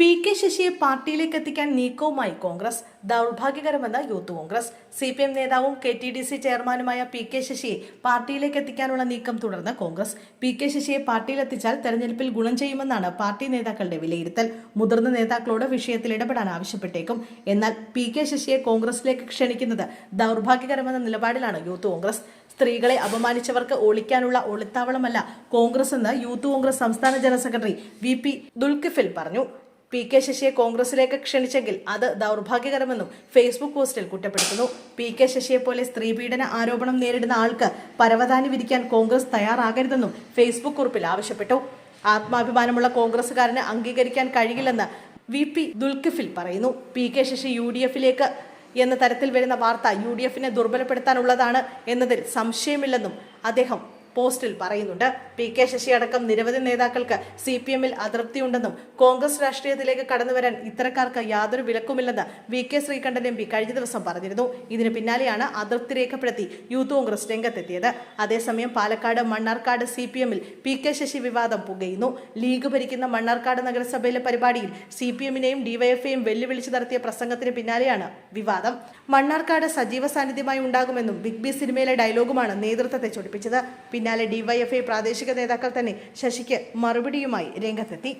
P K ശശിയെ പാർട്ടിയിലേക്ക് എത്തിക്കാൻ നീക്കവുമായി Congress. ദൗർഭാഗ്യകരമെന്ന youth Congress. C P M നേതാവും കെ ടി ഡി സി ചെയർമാനുമായ പി കെ ശശിയെ പാർട്ടിയിലേക്ക് എത്തിക്കാനുള്ള നീക്കം തുടർന്ന് കോൺഗ്രസ്. പി കെ ശശിയെ പാർട്ടിയിലെത്തിച്ചാൽ തെരഞ്ഞെടുപ്പിൽ ഗുണം ചെയ്യുമെന്നാണ് പാർട്ടി നേതാക്കളുടെ വിലയിരുത്തൽ. മുതിർന്ന നേതാക്കളോട് വിഷയത്തിൽ ഇടപെടാൻ ആവശ്യപ്പെട്ടേക്കും. എന്നാൽ പി കെ ശശിയെ കോൺഗ്രസിലേക്ക് ക്ഷണിക്കുന്നത് ദൗർഭാഗ്യകരമെന്ന നിലപാടിലാണ് യൂത്ത് കോൺഗ്രസ്. സ്ത്രീകളെ അപമാനിച്ചവർക്ക് ഒളിക്കാനുള്ള ഒളിത്താവളമല്ല കോൺഗ്രസ് എന്ന് യൂത്ത് കോൺഗ്രസ് സംസ്ഥാന general secretary V P Dulkhifil പറഞ്ഞു. പി കെ ശശിയെ കോൺഗ്രസിലേക്ക് ക്ഷണിച്ചെങ്കിൽ അത് ദൗർഭാഗ്യകരമെന്നും ഫേസ്ബുക്ക് പോസ്റ്റിൽ കുറ്റപ്പെടുത്തുന്നു. പി കെ ശശിയെ പോലെ സ്ത്രീപീഡന ആരോപണം നേരിടുന്ന ആൾക്ക് പരവതാനി വിരിക്കാൻ കോൺഗ്രസ് തയ്യാറാകരുതെന്നും ഫേസ്ബുക്ക് കുറിപ്പിൽ ആവശ്യപ്പെട്ടു. ആത്മാഭിമാനമുള്ള കോൺഗ്രസുകാരന് അംഗീകരിക്കാൻ കഴിയില്ലെന്ന് വി പി ദുൽഖിഫിൽ പറയുന്നു. P K Sasi U D എഫിലേക്ക് എന്ന തരത്തിൽ വരുന്ന വാർത്ത യു ഡി എഫിനെ ദുർബലപ്പെടുത്താനുള്ളതാണ് എന്നതിൽ സംശയമില്ലെന്നും അദ്ദേഹം പോസ്റ്റിൽ പറയുന്നുണ്ട്. പി കെ ശശി അടക്കം നിരവധി നേതാക്കൾക്ക് സി പി എമ്മിൽ അതൃപ്തിയുണ്ടെന്നും കോൺഗ്രസ് രാഷ്ട്രീയത്തിലേക്ക് കടന്നുവരാൻ ഇത്തരക്കാർക്ക് യാതൊരു വിലക്കുമില്ലെന്ന് V K Sreekandan M P കഴിഞ്ഞ ദിവസം പറഞ്ഞിരുന്നു. ഇതിന് പിന്നാലെയാണ് അതൃപ്തി രേഖപ്പെടുത്തി യൂത്ത് കോൺഗ്രസ് രംഗത്തെത്തിയത്. അതേസമയം പാലക്കാട് മണ്ണാർക്കാട് സി പി എമ്മിൽ പി കെ ശശി വിവാദം പുകയുന്നു. ലീഗ് ഭരിക്കുന്ന മണ്ണാർക്കാട് നഗരസഭയിലെ പരിപാടിയിൽ സി പി എമ്മിനെയും ഡിവൈഎഫ്ഐയും വെല്ലുവിളിച്ച് നടത്തിയ പ്രസംഗത്തിന് പിന്നാലെയാണ് വിവാദം. മണ്ണാർക്കാട് സജീവ സാന്നിധ്യമായി ഉണ്ടാകുമെന്നും ബിഗ് ബി സിനിമയിലെ ഡയലോഗുമാണ് നേതൃത്വത്തെ ചൊടിപ്പിച്ചത്. പിന്നാലെ ഡിവൈഎഫ്ഐ പ്രാദേശിക നേതാക്കൾ തന്നെ ശശിക്ക് മറുപടിയുമായി രംഗത്തെത്തി.